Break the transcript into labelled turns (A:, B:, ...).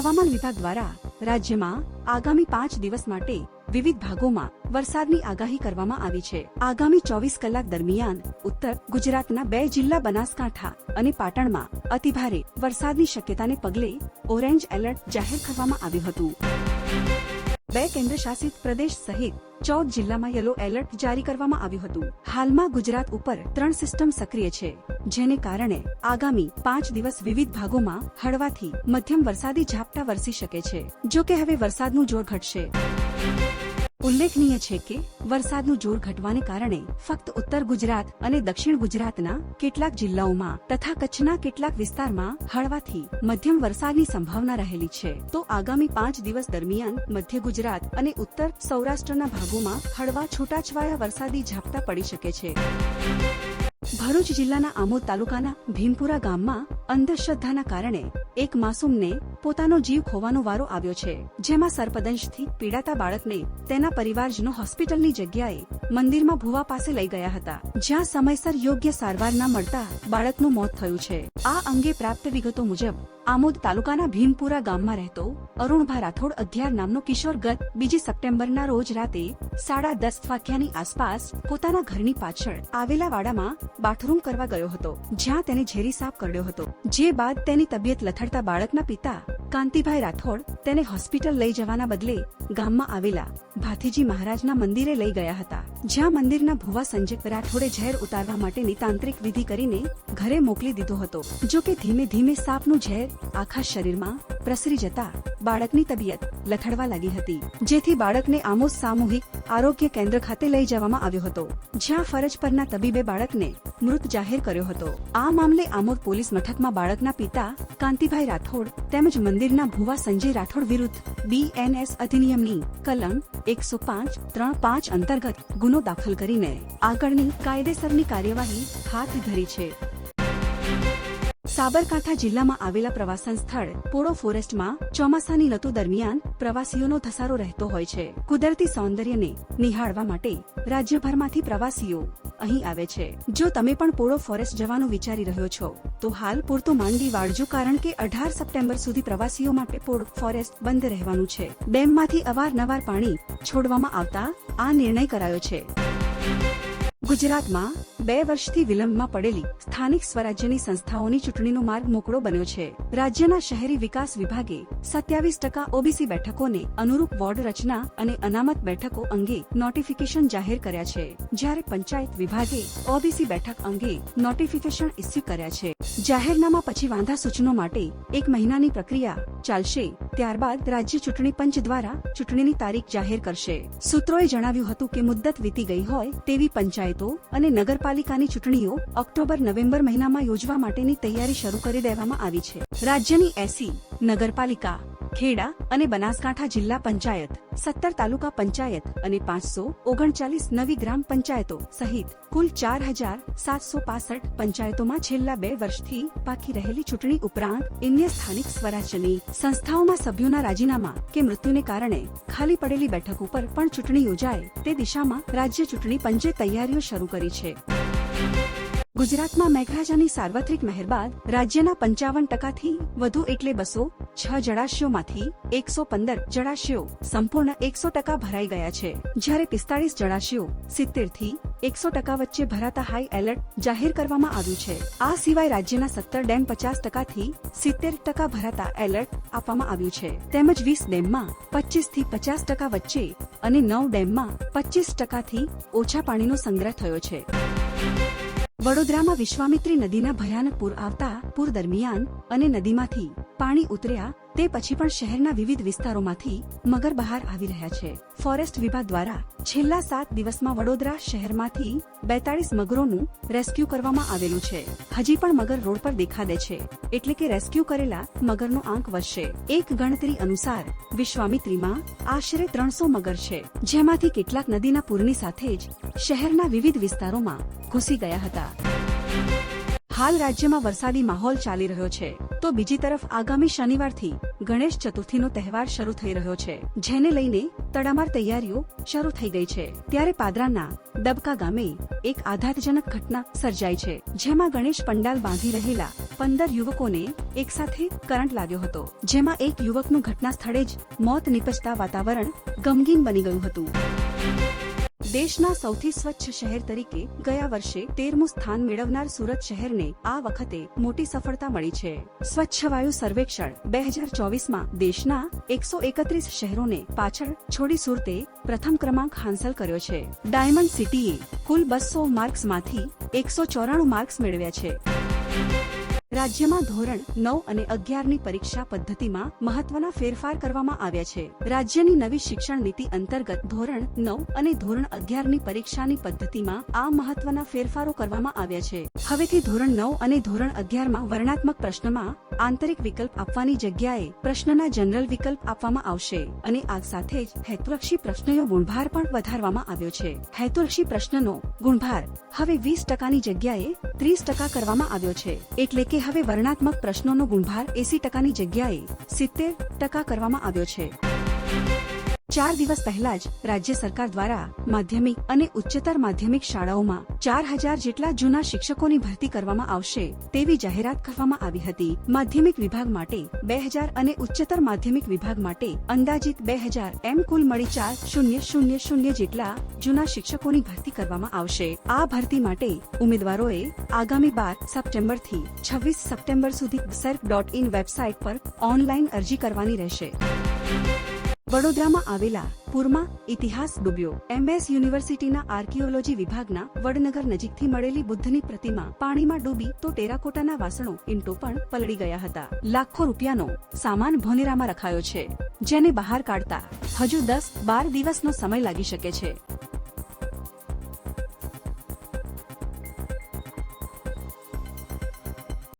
A: હવામાન વિભાગ દ્વારા રાજ્યમાં આગામી પાંચ દિવસ માટે વિવિધ ભાગોમાં વરસાદની આગાહી કરવામાં આવી છે. આગામી ચોવીસ કલાક દરમિયાન ઉત્તર ગુજરાતના બે જિલ્લા બનાસકાંઠા અને પાટણમાં અતિભારે વરસાદની શક્યતાને પગલે ઓરેન્જ એલર્ટ જાહેર કરવામાં આવ્યું હતું. બે કેન્દ્ર શાસિત પ્રદેશ સહિત ચૌદ જિલ્લામાં યલો એલર્ટ જારી કરવામાં આવ્યું હતું. હાલમાં ગુજરાત ઉપર ત્રણ સિસ્ટમ સક્રિય છે, જેને કારણે આગામી પાંચ દિવસ વિવિધ ભાગોમાં હળવાથી મધ્યમ વરસાદી ઝાપટા વરસી શકે છે જો કે હવે વરસાદનું જોર ઘટશે. ઉલ્લેખનીય છે કે, વરસાદનું જોર ઘટવાને કારણે ફક્ત ઉત્તર ગુજરાત અને દક્ષિણ ગુજરાતના કેટલાક જિલ્લાઓમાં તથા કચ્છના કેટલાક વિસ્તારમાં હળવાથી મધ્યમ વરસાદની સંભાવના રહેલી છે. તો આગામી પાંચ દિવસ દરમિયાન મધ્ય ગુજરાત અને ઉત્તર સૌરાષ્ટ્રના ભાગોમાં હળવા છૂટાછવાયા વરસાદી ઝાપટા પડી શકે છે. ભરૂચ જિલ્લાના આમોદ તાલુકાના ભીમપુરા ગામમાં અંધશ્રદ્ધાના કારણે એક માસૂમને પોતાનો જીવ ખોવાનો વારો આવ્યો છે, જેમાં સર્પદંશથી પીડાતા બાળકને તેના પરિવારજનો હોસ્પિટલની જગ્યાએ મંદિરમાં ભુવા પાસે લઈ ગયા હતા, જ્યાં સમયસર યોગ્ય સારવાર ન મળતા બાળકનું મોત થયું છે. આ અંગે પ્રાપ્ત વિગતો મુજબ, આમોદ તાલુકાના ભીમપુરા ગામમાં રહેતો અરુણભા રાઠોડ અધ્યાર નામનો કિશોર ગત બીજી સપ્ટેમ્બરના રોજ રાતે સાડા દસ વાગ્યાની આસપાસ પોતાના ઘરની પાછળ આવેલા વાડામાં બાથરૂમ કરવા ગયો હતો, જ્યાં તેને ઝેરી સાપ કરડ્યો હતો, જે બાદ તેની તબિયત લથડતા બાળકના પિતા કાંતિભાઈ રાઠોડ તેને હોસ્પિટલ લઈ જવાના બદલે ગામમાં આવેલા ભાથીજી મહારાજના મંદિરે લઈ ગયા હતા. જ્યાં મંદિરના ભુવા સંજય રાઠોડે ઝેર ઉતારવા માટેની તાંત્રિક વિધિ કરીને ઘરે મોકલી દીધો હતો. જો કે ધીમે ધીમે સાપનું ઝેર આખા શરીરમાં પ્રસરી જતા બાળકની તબિયત લથડવા લાગી હતી, જેથી બાળકને આમોદ સામૂહિક આરોગ્ય કેન્દ્ર ખાતે લઈ જવામાં આવ્યો હતો, જ્યાં ફરજ પરના તબીબે બાળકને મૃત જાહેર કર્યો હતો. આ મામલે આમોદ પોલીસ મથકમાં બાળકના પિતા કાંતિભાઈ રાઠોડ તેમજ મંદિરના ભુવા સંજય રાઠોડ વિરુદ્ધ બીએનએસ અધિનિયમની કલમ એકસો પાંચ ત્રણ પાંચ અંતર્ગત ગુનો દાખલ કરીને આગળની કાયદેસરની કાર્યવાહી હાથ ધરી છે. સાબરકાંઠા જિલ્લામાં આવેલા પ્રવાસન સ્થળ પોળો ફોરેસ્ટમાં ચોમાસાની લતો દરમિયાન પ્રવાસીઓનો ધસારો રહેતો હોય છે. કુદરતી સૌંદર્યને નિહાળવા માટે રાજ્યભરમાંથી પ્રવાસીઓ અહીં આવે છે. જો તમે પણ પોળો ફોરેસ્ટ જવાનું વિચારી રહ્યો છો, તો હાલ પૂરતું માંડી વાળજો કારણ કે અઢાર સપ્ટેમ્બર સુધી પ્રવાસીઓ માટે પોળો ફોરેસ્ટ બંધ રહેવાનું છે. ડેમમાંથી અવારનવાર પાણી છોડવામાં આવતા આ નિર્ણય કરાયો છે. ગુજરાતમાં બે વર્ષથી વિલંબમાં પડેલી સ્થાનિક સ્વરાજ્યની સંસ્થાઓની ચૂંટણીનો માર્ગ મોકળો બન્યો છે. રાજ્યના શહેરી વિકાસ વિભાગે સત્યાવીસ ટકા ઓબીસી બેઠકોને અનુરૂપ વોર્ડ રચના અને અનામત બેઠકો અંગે નોટિફિકેશન જાહેર કર્યા છે. જ્યારે પંચાયત વિભાગે ઓબીસી બેઠક અંગે નોટિફિકેશન ઇસ્યુ કર્યા છે. જાહેરનામા પછી વાંધા સૂચનો માટે એક મહિનાની પ્રક્રિયા ચાલશે. ત્યારબાદ રાજ્ય ચૂંટણી પંચ દ્વારા ચૂંટણીની તારીખ જાહેર કરશે. સૂત્રોએ જણાવ્યું હતું કે મુદ્દત વીતી ગઈ હોય તેવી પંચાયતો અને નગરપાલિકાની ચૂંટણીઓ ઓક્ટોબર, નવેમ્બર મહિનામાં યોજવા માટેની તૈયારી શરૂ કરી દેવામાં આવી છે. રાજ્યની એસી, નગરપાલિકા ખેડા અને બનાસકાંઠા જિલ્લા પંચાયત, સત્તર તાલુકા પંચાયત અને પાંચસો ઓગણચાલીસ નવી ગ્રામ પંચાયતો સહિત કુલ ચાર હજાર સાતસો પાસઠ પંચાયતોમાં છેલ્લા બે વર્ષથી બાકી રહેલી ચૂંટણી ઉપરાંત અન્ય સ્થાનિક સ્વરાજ્યની સંસ્થાઓમાં સભ્યોના રાજીનામા કે મૃત્યુને કારણે ખાલી પડેલી બેઠક ઉપર પણ ચૂંટણી યોજાય તે દિશામાં રાજ્ય ચૂંટણી પંચે તૈયારીઓ શરૂ કરી છે. ગુજરાતમાં મેઘરાજાની સાર્વત્રિક મહેર બાદ રાજ્યના પંચાવન ટકાથી વધુ એટલે બસો છ જળાશયોમાંથી એકસો પંદર જળાશયો સંપૂર્ણ એકસો ટકા ભરાઈ ગયા છે. જ્યારે પિસ્તાળીસ જળાશયો સિત્તેરથી એકસો ટકા વચ્ચે ભરાતા હાઈ એલર્ટ જાહેર કરવામાં આવ્યું છે. આ સિવાય રાજ્યના સત્તર ડેમ પચાસ ટકાથી સિત્તેર ટકા ભરાતા એલર્ટ આપવામાં આવ્યું છે. તેમજ વીસ ડેમમાં પચીસથી પચાસ ટકા વચ્ચે અને નવ ડેમમાં પચીસ ટકાથી ઓછા પાણીનો સંગ્રહ થયો છે. વડોદરામાં વિશ્વામિત્રી નદીના ભયાનક પૂર આવતા પૂર દરમિયાન અને નદીમાંથી પાણી ઉતર્યા, તે પછી પણ શહેરના વિવિધ વિસ્તારોમાંથી મગર બહાર આવી રહ્યા છે. ફોરેસ્ટ વિભાગ દ્વારા છેલ્લા સાત દિવસમાં વડોદરા શહેરમાંથી બેતાળીસ મગરોનું રેસ્ક્યુ કરવામાં આવેલું છે. હજી પણ મગર રોડ પર દેખાડે છે. એટલે કે રેસ્ક્યુ કરેલા મગરનો આંક વધશે. એક ગણતરી અનુસાર વિશ્વામિત્રીમાં આશરે ત્રણસો મગર છે. જેમાંથી કેટલાક નદીના પૂરની સાથે જ શહેરના વિવિધ વિસ્તારોમાં ઘૂસી ગયા હતા. હાલ રાજ્યમાં વરસાદી માહોલ ચાલી રહ્યો છે. તો બીજી તરફ આગામી શનિવારથી ગણેશ ચતુર્થીનો તહેવાર શરૂ થઈ રહ્યો છે. જેને લઈને તડામાર તૈયારીઓ શરૂ થઈ ગઈ છે. ત્યારે પાદરાના દબકા ગામે એક આઘાતજનક ઘટના સર્જાઈ છે, જેમાં ગણેશ પંડાલ બાંધી રહેલા પંદર યુવકોને એકસાથે કરંટ લાગ્યો હતો. જેમાં એક યુવકનું ઘટના સ્થળે જ મોત નીપજતા વાતાવરણ ગમગીન બની ગયું હતું. દેશના સૌથી સ્વચ્છ શહેર તરીકે ગયા વર્ષે તેરમું સ્થાન મેળવનાર સુરત શહેરને આ વખતે મોટી સફળતા મળી છે. સ્વચ્છ વાયુ સર્વેક્ષણ બે હજાર ચોવીસમાં દેશના એકસો એકત્રીસ શહેરોને પાછળ છોડી સુરતે પ્રથમ ક્રમાંક હાંસલ કર્યો છે. ડાયમંડ સિટીએ કુલ બસો માર્ક્સમાંથી એકસો ચોરાણું માર્ક્સ મેળવ્યા છે. રાજ્યમાં ધોરણ નવ અને અગિયારની પરીક્ષા પદ્ધતિમાં મહત્વના ફેરફાર કરવામાં આવ્યા છે. રાજ્યની નવી શિક્ષણ નીતિ અંતર્ગત ધોરણ નવ અને ધોરણ અગિયારની પરીક્ષાની પદ્ધતિમાં આ મહત્વના ફેરફારો કરવામાં આવ્યા છે. હવેથી ધોરણ નવ અને ધોરણ અગિયારમાં વર્ણાત્મક પ્રશ્નમાં આંતરિક વિકલ્પ આપવાની જગ્યાએ પ્રશ્નના જનરલ વિકલ્પ આપવામાં આવશે અને આ સાથે જ હેતુલક્ષી પ્રશ્નનો ગુણભાર પણ વધારવામાં આવ્યો છે. હેતુલક્ષી પ્રશ્નનો ગુણભાર હવે વીસ ટકાની જગ્યાએ ત્રીસ ટકા કરવામાં આવ્યો છે. એટલે કે હવે વર્ણાત્મક પ્રશ્નોનો ગુણભાર એસી ટકાની જગ્યાએ સિત્તેર ટકા કરવામાં આવ્યો છે. ચાર દિવસ પહેલા જ રાજ્ય સરકાર દ્વારા માધ્યમિક અને ઉચ્ચતર માધ્યમિક શાળાઓમાં ચાર હજાર જેટલા જૂના શિક્ષકોની ભરતી કરવામાં આવશે તેવી જાહેરાત કરવામાં આવી હતી. માધ્યમિક વિભાગ માટે બે હજાર અને ઉચ્ચતર માધ્યમિક વિભાગ માટે અંદાજિત બે હજાર એમ કુલ મળી ચાર શૂન્ય શૂન્ય શૂન્ય જેટલા જૂના શિક્ષકોની ભરતી કરવામાં આવશે. આ ભરતી માટે ઉમેદવારોએ આગામી બાર સપ્ટેમ્બરથી છવ્વીસ સપ્ટેમ્બર સુધી સર્ફ ડોટ ઇન વેબસાઇટ પર ઓનલાઈન અરજી કરવાની રહેશે. વડોદરામાં આવેલા પૂરમાં ઇતિહાસ ડૂબ્યો. એમએસ યુનિવર્સિટીના આર્કિયોલોજી વિભાગના વડનગર નજીકથી મળેલી બુદ્ધની પ્રતિમા પાણીમાં ડૂબી તો ટેરાકોટાના વાસણો ઇન્ટો પણ પલળી ગયા હતા. લાખો રૂપિયાનો સામાન ભોનેરામાં રખાયો છે, જેને બહાર કાઢતા હજુ દસ બાર દિવસનો સમય લાગી શકે છે.